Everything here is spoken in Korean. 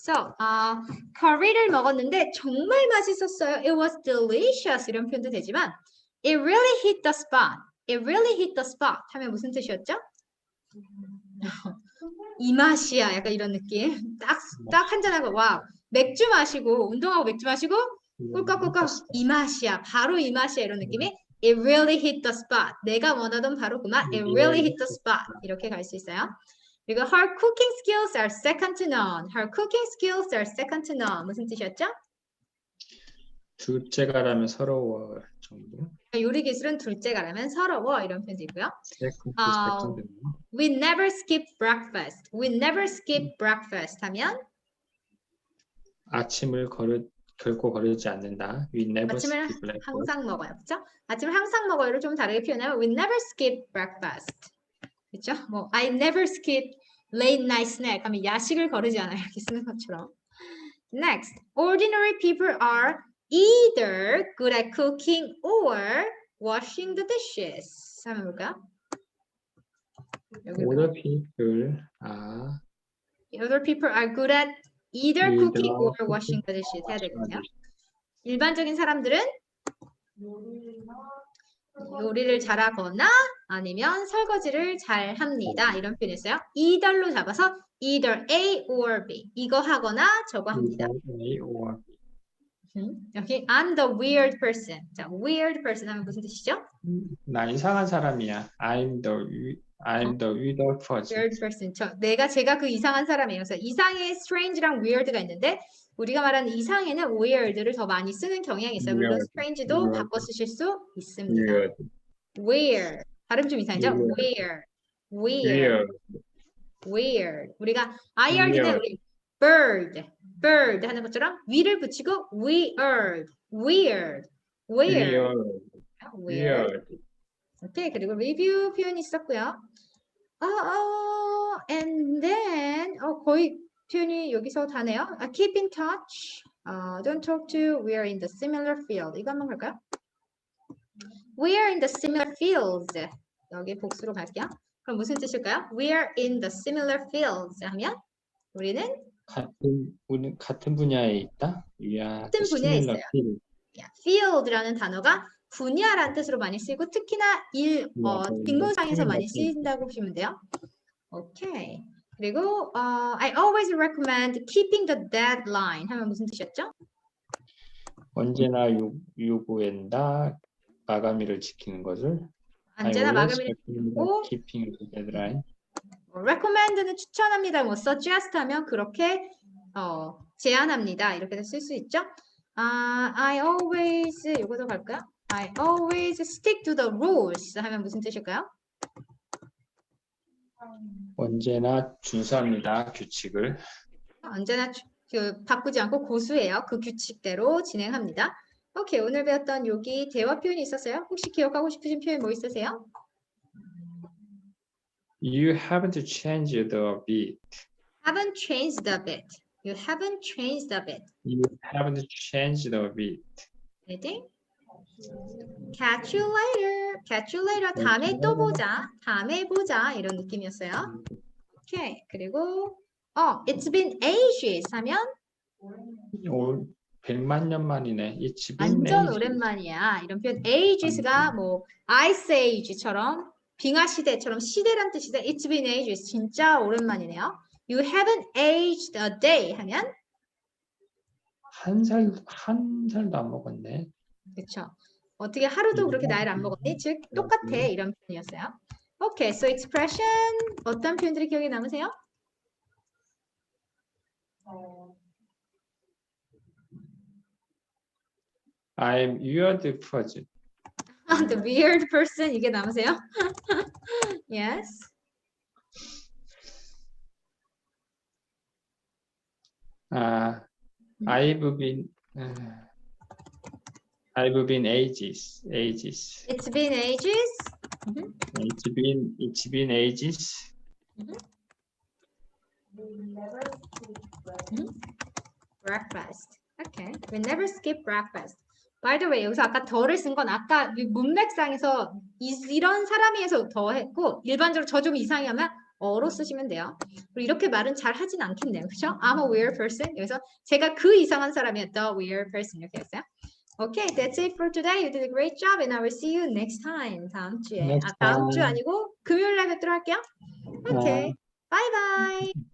So, 아, curry를 먹었는데 정말 맛있었어요. It was delicious 이런 표현도 되지만 it really hit the spot. It really hit the spot 하면 무슨 뜻이었죠? 이 맛이야. 약간 이런 느낌. 딱 딱 한잔하고 와 맥주 마시고 운동하고 맥주 마시고 꿀꺽꿀꺽 이 맛이야. 바로 이 맛이야. 이런 느낌이 It really hit the spot. 내가 원하던 바로 그 맛. It really hit the spot. 이렇게 갈 수 있어요. 그리고 her cooking skills are second to none. Her cooking skills are second to none. 무슨 뜻이었죠? 둘째가라면 서러워 정도. 요리 기술은 둘째가라면 서러워 이런 아, 세컨드. We never skip breakfast. We never skip breakfast 하면 아침을 거르 결코 거르지 않는다. We never 아침을 skip breakfast. 항상 먹어요. 그렇죠? 아침을 항상 먹어요를 좀 다르게 표현하면 we never skip breakfast. 그렇죠? 뭐 I never skip late night snack 하면 야식을 거르지 않아요. 이렇게 쓰는 것처럼. Next, ordinary people are either good at cooking or washing the dishes. 한번 볼까요? Older people are other people are good at either cooking or washing the dishes 해야 되거든요. 일반적인 사람들은 요리를 잘하거나 아니면 설거지를 잘 합니다. 이런 표현이었어요. either로 잡아서 either A or B. 이거 하거나 저거 합니다. 음, 여기 I'm the weird person. 자, weird person 하면 무슨 뜻이죠? 나 이상한 사람이야. I'm the 위- I'm the weird person. weird person. 저 내가 제가 그 이상한 사람이에요. 그래서 이상의 strange랑 weird가 있는데 우리가 말하는 이상에는 weird를 더 많이 쓰는 경향이 있어요. 물론 Weird. strange도 Weird. 바꿔 쓰실 수 있습니다. Weird. weird. 발음 좀 이상하죠? Weird. weird. weird. 우리가 IRD는. 우리 bird, bird 하는 것처럼 위를 붙이고 weird, Weird. weird. Weird. 오케이 그리고 리뷰 표현이 있었고요. 어, 어, and then 어, 거의 표현이 여기서 다네요. 아, keep in touch. 어, don't talk to. We are in the similar field. 이거 한번 볼까요? We are in the similar fields. 여기 복수로 갈게요. 그럼 무슨 뜻일까요? We are in the similar fields 하면 우리는 같은 우리 같은 분야에 있다. 같은 분야에 있어요. field. field라는 단어가 분야라는 뜻으로 많이 쓰이고 특히나 일, 어, 네, 직무상에서 많이 네. 쓰인다고 보시면 돼요. 오케이. 그리고 어, I always recommend keeping the deadline 하면 무슨 뜻이었죠? 언제나 요, 요구한다. 마감일을 지키는 것을. 언제나 마감일을 지키고 keeping the deadline. 뭐 recommend는 추천합니다. 뭐 suggest 하면 그렇게 어, 제안합니다. 이렇게 쓸수 있죠. 아, I always 이거도 갈까요? I always stick to the rules 하면 무슨 뜻일까요? 언제나 준수합니다. 규칙을. 언제나 주- 그 바꾸지 않고 고수해요. 그 규칙대로 진행합니다. 오케이, 오늘 배웠던 여기 대화 표현이 있었어요. 혹시 기억하고 싶으신 표현 뭐 있으세요? You haven't changed the bit. Haven't changed a bit. You haven't changed a bit. You haven't changed the bit. Ready? Catch you later. Catch you later. 다음에 또 보자. 다음에 보자. 이런 느낌이었어요. 오케이. 그리고 어, it's been ages 하면 올 100만 년 만이네. It's been 완전 ages. 오랜만이야. 이런 표현 ages가 뭐 ice age처럼 빙하 시대처럼 시대란 뜻인데 it's been ages 진짜 오랜만이네요. You haven't aged a day 하면 한 살, 한 살도 안 먹었네. 그렇죠. 어떻게 하루도 그렇게 나이를 안 먹었니? 즉 똑같아 이런 표현이었어요. 오케이, so expression 어떤 표현들이 기억에 남으세요? I'm weird person. The weird person 이게 남으세요? yes. 아, I've been, 아, I've been ages, ages. It's been ages. It's been, it's been ages. breakfast. Okay. We never skip breakfast. By the way, 여기서 아까 더를 쓴 건 아까 이 문맥상에서 이, 이런 사람이에서 더 했고 일반적으로 저 좀 이상하면 어로 쓰시면 돼요. 그리고 이렇게 말은 잘 하진 않겠네요. 그렇죠? I'm a weird person. 여기서 제가 그 이상한 사람이었다. weird person 이렇게 했어요. Okay, that's it for today. You did a great job and I will see you next time. 다음 주에. Next 아, 다음 주 time. 아니고 금요일 날 뵙도록 할게요. Okay. Bye bye.